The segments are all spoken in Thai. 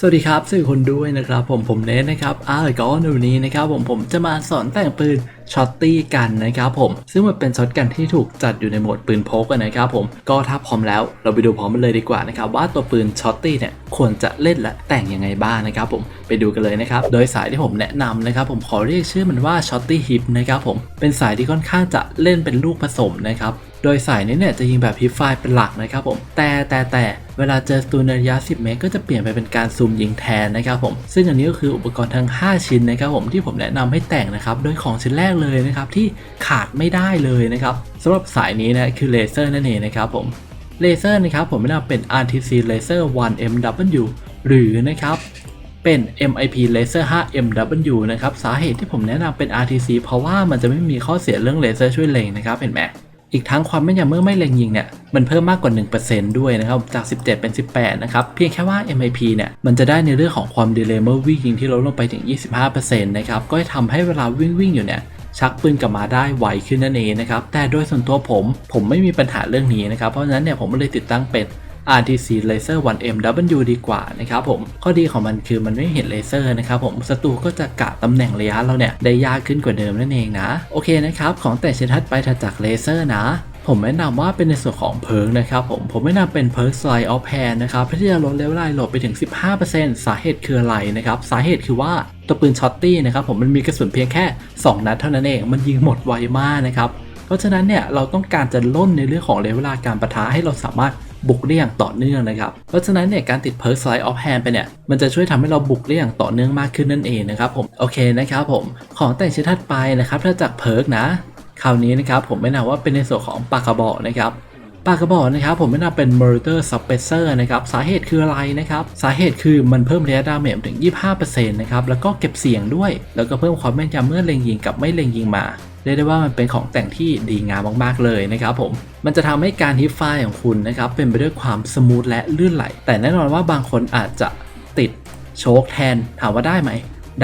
สวัสดีครับสื่อคนด้วยนะครับผมผมเนทนะครับอ่าก่อนวันนี้นะครับผมผมจะมาสอนแต่งปืน ช็อตตี้กันนะครับผม ซึ่งมันเป็นช็อตกันที่ถูกจัดอยู่ในโหมดปืนพกนะครับผมก็ถ้าพร้อมแล้วเราไปดูพร้อมกันเลยดีกว่านะครับว่าตัวปืนช็อตตี้เนี่ยควรจะเล่นและแต่งยังไงบ้างนะครับผมไปดูกันเลยนะครับโดยสายที่ผมแนะนำนะครับผมขอเรียกชื่อมันว่าช็อตตี้ฮิปนะครับผมเป็นสายที่ค่อนข้างจะเล่นเป็นลูกผสมนะครับโดยสายนี้เนี่ยจะยิงแบบฮิปไฟเป็นหลักนะครับผมแต่แต่แต่เวลาเจอสตูในระยะ 10 เมตร ก็จะเปลี่ยนไปเป็นการซูมยิงแทนนะครับผม ซึ่งอันนี้ก็คืออุปกรณ์ทั้ง 5 ชิ้นนะครับผมที่ผมแนะนำให้แต่งนะครับ โดยของชิ้นแรกเลยนะครับที่ขาดไม่ได้เลยนะครับสำหรับสายนี้นะคือเลเซอร์นั่นเองนะครับผมเลเซอร์นะครับผมแนะนำเป็น RTC Laser 1 MW หรือนะครับเป็น MIP Laser 5 MW นะครับสาเหตุที่ผมแนะนำเป็น RTC เพราะว่ามันจะไม่มีข้อเสียเรื่องเลเซอร์ช่วยเล็งนะครับเห็นไหมอีกทั้งความแม่นยำเมื่อไม่เล็งยิงเนี่ยมันเพิ่มมากกว่า 1%ด้วยนะครับจาก 17 เป็น 18 นะครับ เพียงแค่ว่า MIP เนี่ยมันจะได้ในเรื่องของความดีเลย์เมื่อวิ่งยิงที่ลดลงไปถึง 25%นะครับก็จะทำให้เวลาวิ่งวิ่งอยู่เนี่ย ชักปืนกลับมาได้ไวขึ้นนั่นเองนะครับ แต่โดยส่วนตัวผม ผมไม่มีปัญหาเรื่องนี้นะครับ เพราะฉะนั้นเนี่ยผมเลยติดตั้งเป็น RTC Laser 1 MW ดีกว่านะครับผม ข้อดีของมันคือมันไม่เห็นเลเซอร์นะครับผม ศัตรูก็จะกะตำแหน่งระยะเราเนี่ยได้ยากขึ้นกว่าเดิมนั่นเองนะ โอเคนะครับ ของแต่ชิ้นถัดไปถัดจากเลเซอร์นะ ผมแนะนำว่าเป็นในส่วนของเพิร์กนะครับผมผมแนะนำเป็นเพิร์ก Slide of Hand นะครับเพื่อที่จะลดเลเวลไลโหลดไปถึง 15%สาเหตุคืออะไรนะครับสาเหตุคือว่าตัวปืนช็อตตี้นะครับผมมันมีกระสุนเพียงแค่ 2 นัดเท่านั้นเองมันยิงหมดไวมากนะครับเพราะฉะนั้นเนี่ยเราต้องการจะล่นในเรื่องของระยะเวลาการประทะให้เราสามารถบุกได้อย่างต่อเนื่องนะครับ เพราะฉะนั้นเนี่ยการติดเพิร์ Slide of Hand ไปเนี่ยมันจะช่วยทำให้เราบุกได้อย่างต่อเนื่องมากขึ้นนั่นเองนะครับผมโอเคนะครับผมของแต่งชิ้นถัดไปนะครับถ้าจากเพิร์กนะ คราวนี้นะครับผมไม่นำว่าเป็นในส่วนของปากกระบอกนะครับปากกระบอกนะครับผมไม่นำเป็น Murder Suppressor นะครับสาเหตุคืออะไรนะครับสาเหตุคือมันเพิ่มระยะดาเมจถึง 25%นะครับแล้วก็เก็บเสียงด้วย แล้วก็เพิ่มความแม่นยำเมื่อเล็งยิงกับไม่เล็งยิงมาเรียกได้ว่ามันเป็นของแต่งที่ดีงามมากๆเลยนะครับผม มันจะทำให้การฮิปไฟล์ของคุณนะครับเป็นไปด้วยความสมูทและลื่นไหล แต่แน่นอนว่าบางคนอาจจะติดโชคแทนถามว่าได้ไหม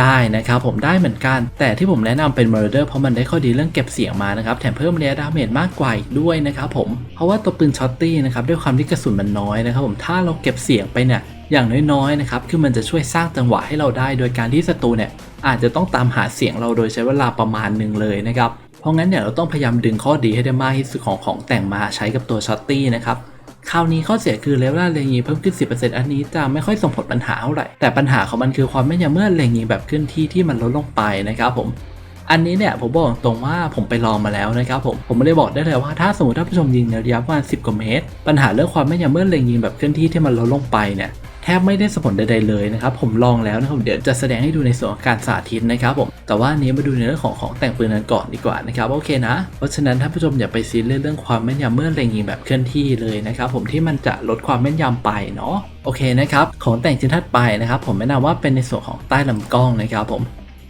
ได้นะครับผมได้เหมือนกัน แต่ที่ผมแนะนำเป็น Murder เพราะมันได้ข้อดีเรื่องเก็บเสียงมานะครับแถมเพิ่มระยะดาเมจมากกว่าอีกด้วยนะครับผมเพราะว่าตัวปืนช็อตตี้นะครับด้วยความที่กระสุนมันน้อยนะครับผมถ้าเราเก็บเสียงไปเนี่ยอย่างน้อยๆนะครับคือมันจะช่วยสร้างจังหวะให้เราได้ โดยการที่ศัตรูเนี่ยอาจจะต้องตามหาเสียงเราโดยใช้เวลาประมาณหนึ่งเลยนะครับเพราะงั้นเนี่ยเราต้องพยายามดึงข้อดีให้ได้มากที่สุดของของแต่งมาใช้กับตัวช็อตตี้นะครับ คราวนี้ข้อเสียคือเลเวลเลงยิงเพิ่มขึ้น 10%อันนี้จะไม่ค่อยส่งผลปัญหาเท่าไหร่ แต่ปัญหาของมันคือความแม่นยำเมื่อเลงยิงแบบขึ้นที่ที่มันลดลงไปนะครับผมอันนี้เนี่ยผมบอกตรงว่าผมไปลองมาแล้วนะครับผมผมไม่ได้บอกได้เลยว่าถ้าสมมติถ้าผู้ชมยิงในระยะประมาณ10กว่าเมตร ปัญหาเรื่องความแม่นยำเมื่อเลงยิงแบบเคลื่อนที่ที่มันลดลงไปเนี่ย แทบไม่ได้สผลใดๆเลยนะครับผมลองแล้วนะครับเดี๋ยวจะแสดงให้ดูในส่วนของการสาธิตนะครับผมแต่ว่านี้มาดูในเรื่องของของแต่งปืนกันก่อนดีกว่านะครับโอเคนะเพราะฉะนั้นท่านผู้ชมอย่าไปซีเรียสเรื่องความแม่นยำเมื่อเล็งยิงแบบเคลื่อนที่เลยนะครับผมที่มันจะลดความแม่นยำไปเนาะโอเคนะครับของแต่งชิ้นถัดไปนะครับผมแนะนำว่าเป็นในส่วนของใต้ลำกล้องนะครับผม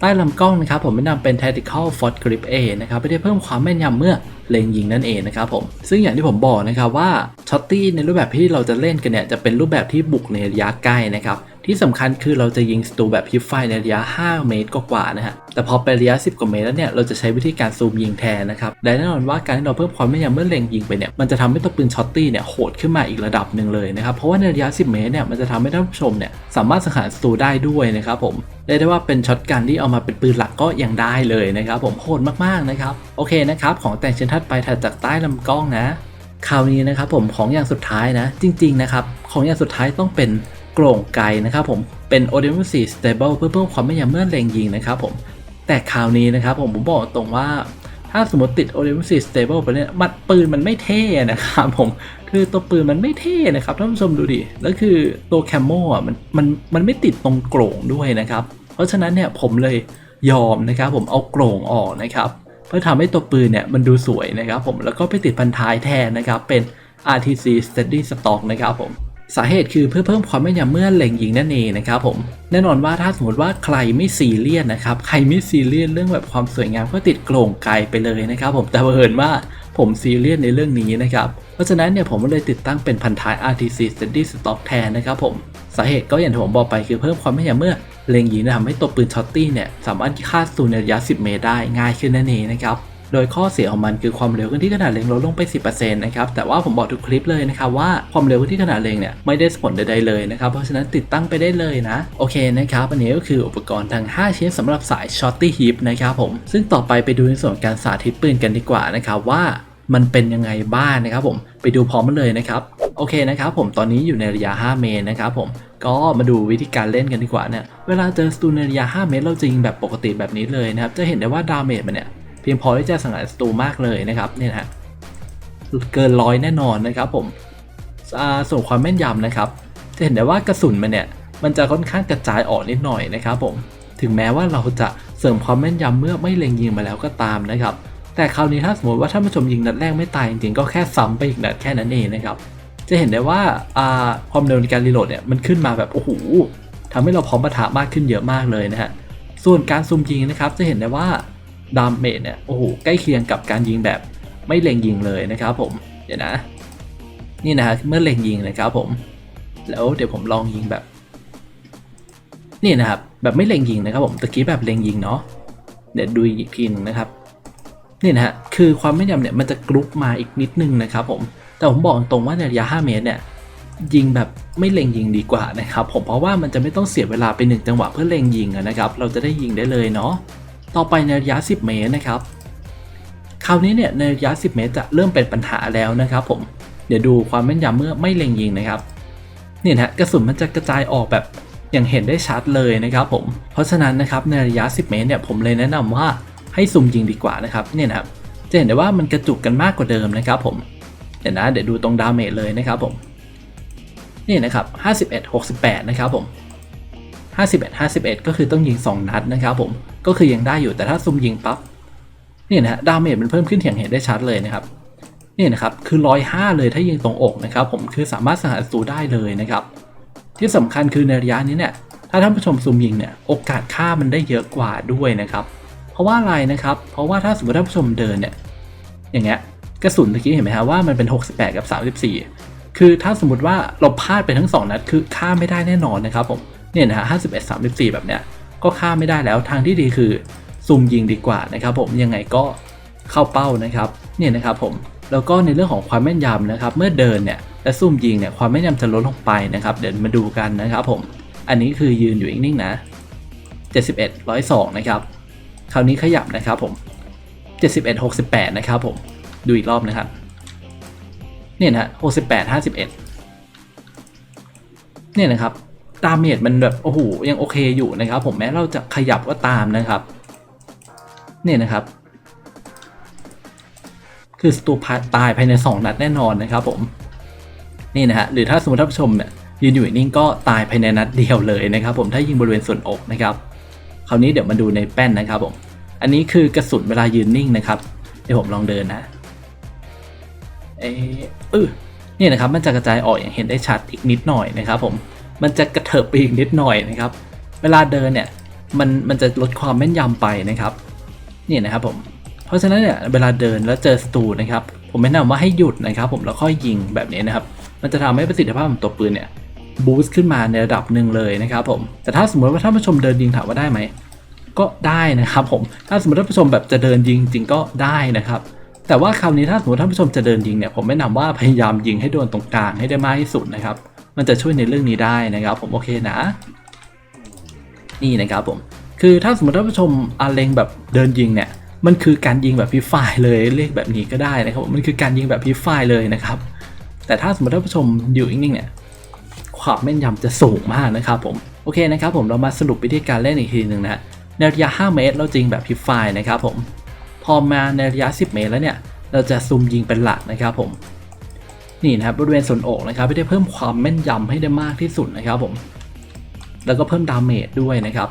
ใต้ลำกล้องนะครับผมแนะนำเป็น Tactical Fort Grip A นะครับเพื่อเพิ่มความแม่นยำเมื่อเล็งยิงนั่นเองนะครับผมซึ่งอย่างที่ผมบอกนะครับว่าช็อตตี้ในรูปแบบที่เราจะเล่นกันเนี่ยจะเป็นรูปแบบที่บุกในระยะใกล้นะครับ ที่สำคัญคือเราจะยิงสตูแบบฮิปไฟในระยะ 5 เมตรกว่าๆนะฮะ แต่พอไประยะ 10 กว่าเมตรแล้วเนี่ย เราจะใช้วิธีการซูมยิงแทนนะครับ และแน่นอนว่าการที่เราเพิ่มความแม่นยำเมื่อเล็งยิงไปเนี่ย มันจะทำให้ตัวปืนช็อตตี้เนี่ยโหดขึ้นมาอีกระดับหนึ่งเลยนะครับ เพราะว่าในระยะ 10 เมตรเนี่ย มันจะทำให้ท่านผู้ชมเนี่ยสามารถสังหารสตูได้ด้วยนะครับผมเรียกได้ว่าเป็นช็อตกันที่เอามาเป็นปืนหลักก็ยังได้เลยนะครับผมโหดมากๆนะครับโอเคนะครับของแต่งชิ้นถัดไปถัดจากใต้ลำกล้องนะคราวนี้นะครับผมของอย่างสุดท้ายนะ จริง ๆ นะครับ ของอย่างสุดท้ายต้องเป็น โกร่งไกลนะครับผมเป็น o d e m u s 4 Stable เพื่อเพิ่มความแม่นยำเมื่อเล็งยิงนะครับผมแต่คราวนี้นะครับผมผมบอกตรงว่าถ้าสมมติติด o d e m u s 4 Stable ไปเนี่ยมันปืนมันไม่เท่นะครับผมคือตัวปืนมันไม่เท่นะครับท่านผู้ชมดูดิแล้วคือตัวแคมโมอะมันมันมันไม่ติดตรงโกร่งด้วยนะครับ เพราะฉะนั้นเนี่ยผมเลยยอมนะครับผมเอาโกร่งออกนะครับเพื่อทำให้ตัวปืนเนี่ยมันดูสวยนะครับผมแล้วก็ไปติดพันท้ายแทนนะครับเป็น RTC Steady Stock นะครับผม สาเหตุคือเพื่อเพิ่มความแม่นยำเมื่อเล็งยิงนั่นเองนะครับผมแน่นอนว่าถ้าสมมติว่าใครไม่ซีเรียสนะครับใครไม่ซีเรียสเรื่องแบบความสวยงามก็ติดโกร่งไกลไปเลยนะครับผมแต่เผอิญว่าผมซีเรียสในเรื่องนี้นะครับเพราะฉะนั้นเนี่ยผมก็เลยติดตั้งเป็นพันท้าย RTC Steady Stock แทนนะครับผมสาเหตุก็อย่างที่ผมบอกไปคือเพิ่มความแม่นยำเมื่อเล็งยิงทำให้ตัวปืนช็อตตี้เนี่ยสามารถฆ่าสูในระยะ 10 เมตรได้ง่ายขึ้นนั่นเองนะครับ โดยข้อเสียของมันคือความเร็วขึ้นที่ขนาดเล็งลดลงไป 10%นะครับ แต่ว่าผมบอกทุกคลิปเลยนะครับว่าความเร็วขึ้นที่ขนาดเล็งเนี่ยไม่ได้ผลใดๆเลยนะครับ เพราะฉะนั้นติดตั้งไปได้เลยนะ โอเคนะครับ อันนี้ก็คืออุปกรณ์ทั้ง 5 ชิ้นสำหรับสาย Shorty Hip นะครับผม ซึ่งต่อไปไปดูในส่วนการสาธิตปืนกันดีกว่านะครับว่ามันเป็นยังไงบ้างนะครับผมไปดูพร้อมกันเลยนะครับ โอเคนะครับผมตอนนี้อยู่ในระยะ 5 เมตรนะครับผมก็มาดูวิธีการเล่นกันดีกว่าเนี่ยเวลาเจอศัตรูในระยะ 5 เมตรเราจะยิงแบบปกติแบบนี้เลยนะครับจะเห็นได้ว่าดาเมจมันเนี่ย เพียงพอที่จะสังหารศัตรูมากเลยนะครับเนี่ยนะฮะเกินร้อยแน่นอนนะครับผมส่วนความแม่นยำนะครับ จะเห็นได้ว่ากระสุนมันเนี่ยมันจะค่อนข้างกระจายออกนิดหน่อยนะครับผมถึงแม้ว่าเราจะเสริมความแม่นยำเมื่อไม่เล็งยิงมาแล้วก็ตามนะครับแต่คราวนี้ถ้าสมมติว่าท่านผู้ชมยิงนัดแรกไม่ตายจริงๆก็แค่ซ้ำไปอีกนัดแค่นั้นเองนะครับจะเห็นได้ว่าอ่าความเร็วในการรีโหลดเนี่ยมันขึ้นมาแบบโอ้โหทำให้เราพร้อมปะทะมากขึ้นเยอะมากเลยนะฮะส่วนการซูมยิงนะครับจะเห็นได้ว่า ดาเมจเนี่ยโอ้โหใกล้เคียงกับการยิงแบบไม่เล็งยิงเลยนะครับผมเดี๋ยวนะ นี่นะฮะเมื่อเล็งยิงนะครับผม แล้วเดี๋ยวผมลองยิงแบบ นี่นะครับแบบไม่เล็งยิงนะครับผมตะกี้แบบเล็งยิงเนาะเดี๋ยวดูอีกทีนึงนะครับนี่นะฮะคือความแม่นยำเนี่ยมันจะกรุ๊ปมาอีกนิดนึงนะครับผมแต่ผมบอกตรงว่าในระยะ 5 เมตรเนี่ยยิงแบบไม่เล็งยิงดีกว่านะครับผมเพราะว่ามันจะไม่ต้องเสียเวลาไปหนึ่งจังหวะเพื่อเล็งยิงนะครับ เราจะได้ยิงได้เลยเนาะ ต่อไปในระยะ 10 เมตรนะครับ คราวนี้เนี่ยในระยะ 10 เมตรจะเริ่มเป็นปัญหาแล้วนะครับผม เดี๋ยวดูความแม่นยำเมื่อไม่เล็งยิงนะครับ เนี่ยนะฮะกระสุนมันจะกระจายออกแบบอย่างเห็นได้ชัดเลยนะครับผม เพราะฉะนั้นนะครับในระยะ 10 เมตรเนี่ยผมเลยแนะนำว่าให้ซุ่มยิงดีกว่านะครับ เนี่ยนะครับจะเห็นได้ว่ามันกระจุกกันมากกว่าเดิมนะครับผม เดี๋ยวนะเดี๋ยวดูตรงดาเมจเลยนะครับผม นี่นะครับ 51 68 นะครับผม 51 51 ก็คือต้องยิง 2 นัดนะครับผม ก็คือยังได้อยู่แต่ถ้าซุ่มยิงปั๊บนี่นะฮะดาเมจมันเพิ่มขึ้นอย่างเห็นได้ชัดเลยนะครับนี่นะครับคือ105เลยถ้ายิงตรงอกนะครับผมคือสามารถสังหารศัตรูได้เลยนะครับ ที่สำคัญคือในระยะนี้เนี่ยถ้าท่านผู้ชมซูมยิงเนี่ยโอกาสฆ่ามันได้เยอะกว่าด้วยนะครับ เพราะว่าอะไรนะครับ เพราะว่าถ้าสมมติท่านผู้ชมเดินเนี่ยอย่างเงี้ยกระสุนเมื่อกี้เห็นไหมฮะว่ามันเป็น 68 กับ 34 คือถ้าสมมติว่าเราพลาดไปทั้ง 2 นัดคือฆ่าไม่ได้แน่นอนนะครับผม เนี่ยนะฮะ51 34แบบเนี้ยก็ฆ่าไม่ได้แล้วทางที่ดีคือซูมยิงดีกว่านะครับผมยังไงก็เข้าเป้านะครับเนี่ยนะครับผมแล้วก็ในเรื่องของความแม่นยำนะครับ เมื่อเดินเนี่ยและซูมยิงเนี่ยความแม่นยำจะลดลงไปนะครับ เดี๋ยวมาดูกันนะครับผมอันนี้คือยืนอยู่นิ่งๆนะ 71 102 นะครับ คราวนี้ขยับนะครับผม 71 68 นะครับผม ดูอีกรอบนะครับ เนี่ยนะฮะ68 51 เนี่ยนะครับ ดาเมจมันแบบโอ้โหยังโอเคอยู่นะครับ ผมแม้เราจะขยับก็ตามนะครับ เนี่ยนะครับ คือสตูพาตายภายใน 2 นัดแน่นอนนะครับ ผมนี่นะฮะหรือถ้าสมมติท่านผู้ชมเนี่ยยืนอยู่นิ่งก็ตายภายในนัดเดียวเลยนะครับ ผมถ้ายิงบริเวณส่วนอกนะครับคราวนี้เดี๋ยวมาดูในแป้นนะครับผมอันนี้คือกระสุนเวลายืนนิ่งนะครับเดี๋ยวผมลองเดินนะเออเออเนี่ยนะครับมันจะกระจายออกอย่างเห็นได้ชัดอีกนิดหน่อยนะครับ ผม มันจะกระเถิบไปอีกนิดหน่อยนะครับ เวลาเดินเนี่ยมันมันจะลดความแม่นยำไปนะครับนี่นะครับผมเพราะฉะนั้นเนี่ยเวลาเดินแล้วเจอศัตรูนะครับผมแนะนำว่าให้หยุดนะครับ ผมแล้วค่อยยิงแบบนี้นะครับ มันจะทำให้ประสิทธิภาพของตัวปืนเนี่ยบูสต์ขึ้นมาในระดับหนึ่งเลยนะครับผมแต่ถ้าสมมติว่าท่านผู้ชมเดินยิงถามว่าได้ไหมก็ได้นะครับผมถ้าสมมติท่านผู้ชมแบบจะเดินยิงจริงก็ได้นะครับ แต่ว่าคราวนี้ถ้าสมมติท่านผู้ชมจะเดินยิงเนี่ยผมแนะนำว่าพยายามยิงให้โดนตรงกลางให้ได้มากที่สุดนะครับ มันจะช่วยในเรื่องนี้ได้นะครับ ผมโอเคนะ นี่นะครับผมคือถ้าสมมติท่านผู้ชมอาเลงแบบเดินยิงเนี่ยมันคือการยิงแบบพีไฟเลยเรียกแบบนี้ก็ได้นะครับผมมันคือการยิงแบบพีไฟเลยนะครับ แต่ถ้าสมมติท่านผู้ชมอยู่นิ่งๆเนี่ยความแม่นยำจะสูงมากนะครับผมโอเคนะครับผมเรามาสรุปวิธีการเล่นอีกทีหนึ่งนะในระยะ 5 เมตร เราจริงแบบพิฟไฟนะครับผมพอมาในระยะ 10 เมตรแล้วเนี่ยเราจะซูมยิงเป็นหลักนะครับผม นี่นะครับบริเวณส่วนอกนะครับเพื่อเพิ่มความแม่นยำให้ได้มากที่สุดนะครับผม แล้วก็เพิ่มดาเมจด้วยนะครับ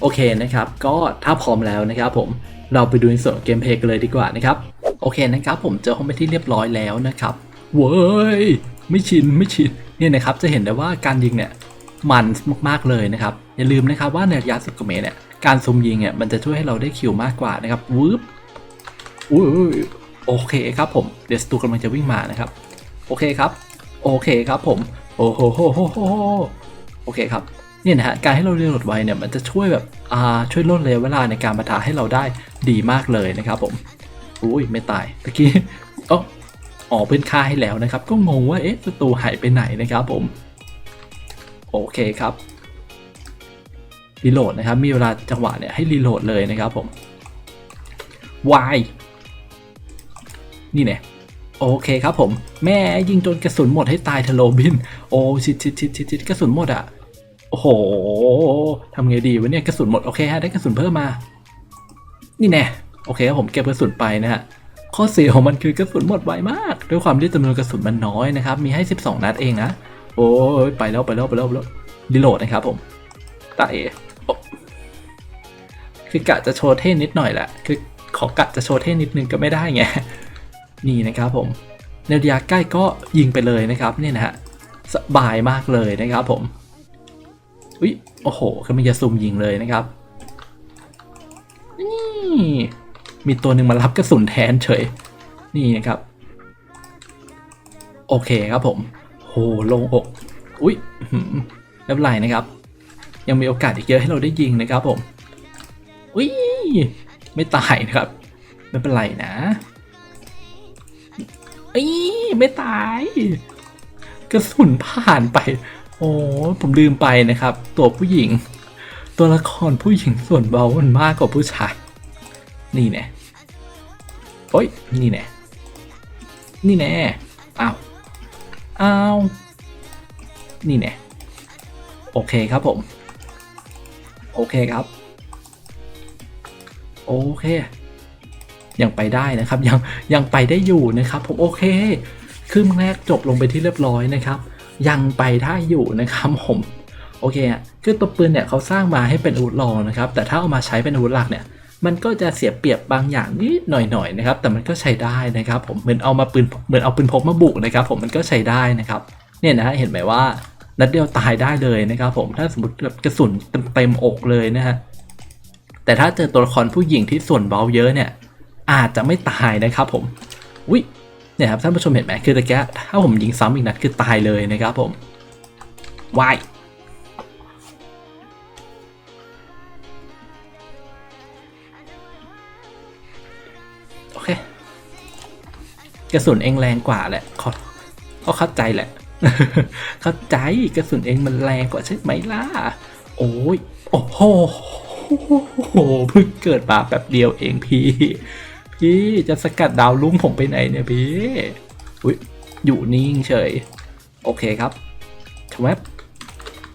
โอเคนะครับ ก็ถ้าพร้อมแล้วนะครับผมเราไปดูในส่วนเกมเพลย์กันเลยดีกว่านะครับ โอเคนะครับ ผมเจอห้องไปที่เรียบร้อยแล้วนะครับเว้ยไม่ชินไม่ชินเนี่ยนะครับจะเห็นได้ว่าการยิงเนี่ยมันมากๆเลยนะครับ อย่าลืมนะครับว่าในระยะ10กว่าเมตรเนี่ยการซูมยิงเนี่ยมันจะช่วยให้เราได้คิวมากกว่านะครับวืบอุ้ยโอเคครับผมเดี๋ยวสตูกำลังจะวิ่งมานะครับ โอเคครับ โอเคครับผม โอ้โหโหโหโหโอเคครับเนี่ยนะฮะการให้เราเรียนรถไวเนี่ยมันจะช่วยแบบอ่าช่วยลดระยะเวลาในการปะทะให้เราได้ดีมากเลยนะครับผมอุ้ยไม่ตายตะกี้อ๋ออ๋อเพื่อนฆ่าให้แล้วนะครับ ก็งงว่าเอ๊ะศัตรูหายไปไหนนะครับผม โอเคครับรีโหลดนะครับ มีเวลาจังหวะเนี่ยให้รีโหลดเลยนะครับผมวายนี่เนี่ย โอเคครับผม แม่ยิงจนกระสุนหมดให้ตายเทโลบิน โอ้ชิดชิดชิดชิดชิดกระสุนหมดอะ โอ้โหทำไงดีวะเนี่ยกระสุนหมด โอเคฮะได้กระสุนเพิ่มมา นี่แน่โอเคครับผมเก็บกระสุนไปนะฮะข้อเสียของมันคือกระสุนหมดไวมาก ด้วยความที่จำนวนกระสุนมันน้อยนะครับ มีให้ 12 นัดเองนะ โอ้ยไปแล้วไปแล้วไปแล้วไปแล้วรีโหลดนะครับผมตาเอโอ้คือกะจะโชว์เท่นิดหน่อยแหละคือขอกะจะโชว์เท่นิดนึงก็ไม่ได้ไง นี่นะครับผมในระยะใกล้ก็ยิงไปเลยนะครับเนี่ยนะฮะสบายมากเลยนะครับผมอุ้ยโอ้โหคือมันจะซุ่มยิงเลยนะครับนี่มีตัวหนึ่งมารับกระสุนแทนเฉย นี่นะครับ โอเคครับผมโหลงอกอุ้ยอื้อหือไม่เป็นไรนะครับ ยังมีโอกาสอีกเยอะให้เราได้ยิงนะครับผมอุ้ยไม่ตายนะครับ ไม่เป็นไรนะ อีไม่ตาย กระสุนผ่านไป โอ้ผมลืมไปนะครับ ตัวผู้หญิง ตัวละครผู้หญิงส่วนเบามันมากกว่าผู้ชาย นี่แน่โอ้ยนี่แน่นี่แน่อ้าวอ้าวนี่แน่โอเคครับผม โอเคครับ โอเค ยังไปได้นะครับยังยังไปได้อยู่นะครับผมโอเคครึ่งแรกจบลงไปที่เรียบร้อยนะครับ ยังไปได้อยู่นะครับผมโอเคอะคือตัวปืนเนี่ยเขาสร้างมาให้เป็นอาวุธรองนะครับ แต่ถ้าเอามาใช้เป็นอาวุธหลักเนี่ย มันก็จะเสียเปรียบบางอย่างนิดหน่อยๆนะครับ แต่มันก็ใช้ได้นะครับ ผมเหมือนเอามาปืนเหมือนเอาปืนพกมาบุกนะครับ ผมมันก็ใช้ได้นะครับ เนี่ยนะเห็นไหมว่านัดเดียวตายได้เลยนะครับ ผมถ้าสมมติแบบกระสุนเต็มๆอกเลยนะฮะแต่ถ้าเจอตัวละครผู้หญิงที่ส่วนเบาเยอะเนี่ย อาจจะไม่ตายนะครับผมวิเนี่ยครับท่านผู้ชมเห็นไหมคือตะแกะถ้าผมยิงซ้ำอีกนัดคือตายเลยนะครับผมวายโอเคกระสุนเองแรงกว่าแหละเขาเขาเข้าใจแหละ เข้าใจกระสุนเองมันแรงกว่าใช่ไหมล่ะ โอ้ย โอ้โหเพิ่งเกิดมาแบบเดียวเองพี่ พี่จะสกัดดาวลุ่งผมไปไหนเนี่ยพี่อุ้ยอยู่นิ่งเฉย โอเคครับชวบ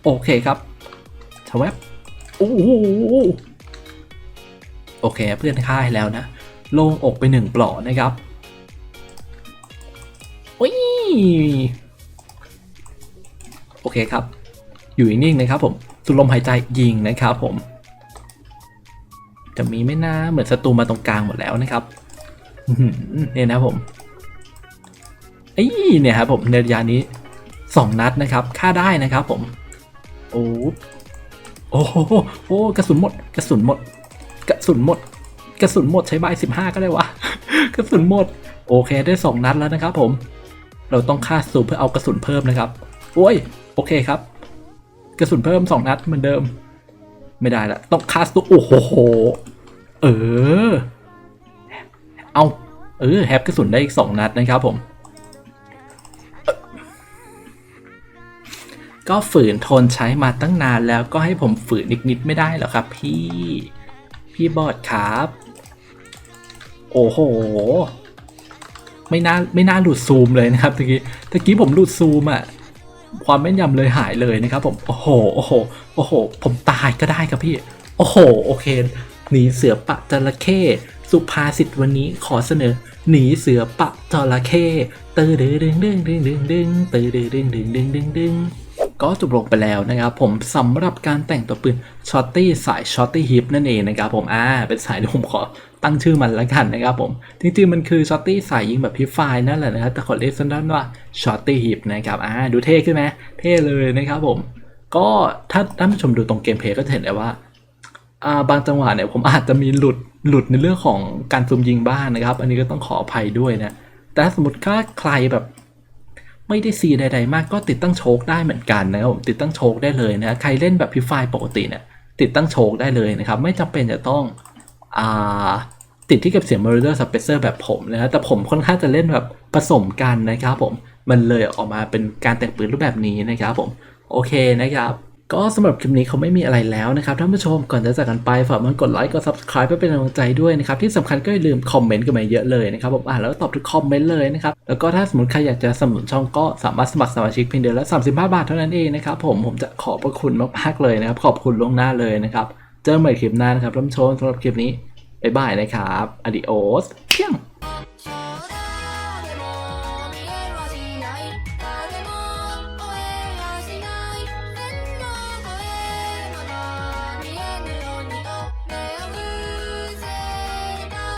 โอเคครับชวบโอ้โหโอเคเพื่อนค่ายแล้วนะ โล่งอกไปหนึ่งปลอกนะครับอุ้ยโอเคครับ อยู่นิ่งๆนะครับผมสุดลมหายใจยิงนะครับผม จะมีไม่น่าเหมือนศัตรูมาตรงกลางหมดแล้วนะครับเนี่ยนะผมไอ้เนี่ยครับผมในระยะนี้สองนัดนะครับฆ่าได้นะครับผมโอ้โอ้โหโอ้กระสุนหมด กระสุนหมด กระสุนหมด กระสุนหมดใช้ใบสิบห้าก็ได้วะกระสุนหมด โอเคได้สองนัดแล้วนะครับ ผม เราต้องฆ่าสูบเพื่อเอากระสุนเพิ่มนะครับ โอ้ย โอเคครับ กระสุนเพิ่มสองนัดเหมือนเดิม ไม่ได้ละต้องคาสตัวโอ้โหเออ เอาเออแฮปกระสุนได้อีกสองนัดนะครับผม ก็ฝืนทนใช้มาตั้งนานแล้วก็ให้ผมฝืนนิดๆไม่ได้หรอครับ พี่ พี่บอดครับ โอ้โห ไม่น่าไม่น่าหลุดซูมเลยนะครับตะกี้ตะกี้ผมหลุดซูมอะ ความแม่นยำเลยหายเลยนะครับผม โอ้โห โอ้โห โอ้โห ผมตายก็ได้ครับพี่ โอ้โห โอเค หนีเสือปะจระเข้ สุภาษิตวันนี้ขอเสนอ หนีเสือปะจระเข้ตือดึงดึงดึงดึงดึงตือดึงดึงดึงดึงดึงดึง ก็จบลงไปแล้วนะครับผมสำหรับการแต่งตัวปืนช็อตตี้สายช็อตตี้ฮิปนั่นเองนะครับผมอ่าเป็นสายที่ผมขอตั้งชื่อมันแล้วกันนะครับผม จริงๆมันคือช็อตตี้สายยิงแบบพิฟไฟนั่นแหละนะครับแต่ขอเรียกสั้นๆว่าช็อตตี้ฮิปนะครับอ่าดูเท่ขึ้นไหมเท่เลยนะครับผม ก็ถ้าท่านผู้ชมดูตรงเกมเพย์ก็เห็นได้ว่าอ่าบางจังหวะเนี่ยผมอาจจะมีหลุดหลุดในเรื่องของการซูมยิงบ้างนะครับ อันนี้ก็ต้องขออภัยด้วยนะแต่สมมติถ้าใครแบบ ไม่ได้ซีใดๆมากก็ติดตั้งโชคได้เหมือนกันนะครับผมติดตั้งโชคได้เลยนะใครเล่นแบบพิฟายปกติเนี่ยติดตั้งโชคได้เลยนะครับ ไม่จำเป็นจะต้องอ่าติดที่เก็บเสียง Murder Suppressor แบบผมนะครับแต่ผมค่อนข้างจะเล่นแบบผสมกันนะครับผมมันเลยออกมาเป็นการแต่งปืนรูปแบบนี้นะครับผม โอเคนะครับ ก็สำหรับคลิปนี้เขาไม่มีอะไรแล้วนะครับท่านผู้ชมก่อนจะจากกันไปฝากมันกดไลค์กด subscribe เพื่อเป็นกำลังใจด้วยนะครับที่สำคัญก็อย่าลืมคอมเมนต์กันมาเยอะเลยนะครับผมอ่านแล้วตอบทุกคอมเมนต์เลยนะครับแล้วก็ถ้าสมมติใครอยากจะสนับสนุนช่องก็สามารถสมัครสมาชิกเพียงเดือนละ35 บาทเท่านั้นเองนะครับผมผมจะขอบพระคุณมากๆเลยนะครับขอบคุณล่วงหน้าเลยนะครับเจอกันใหม่คลิปหน้านะครับท่านผู้ชมสำหรับคลิปนี้บ๊ายบายนะครับ adios เพียง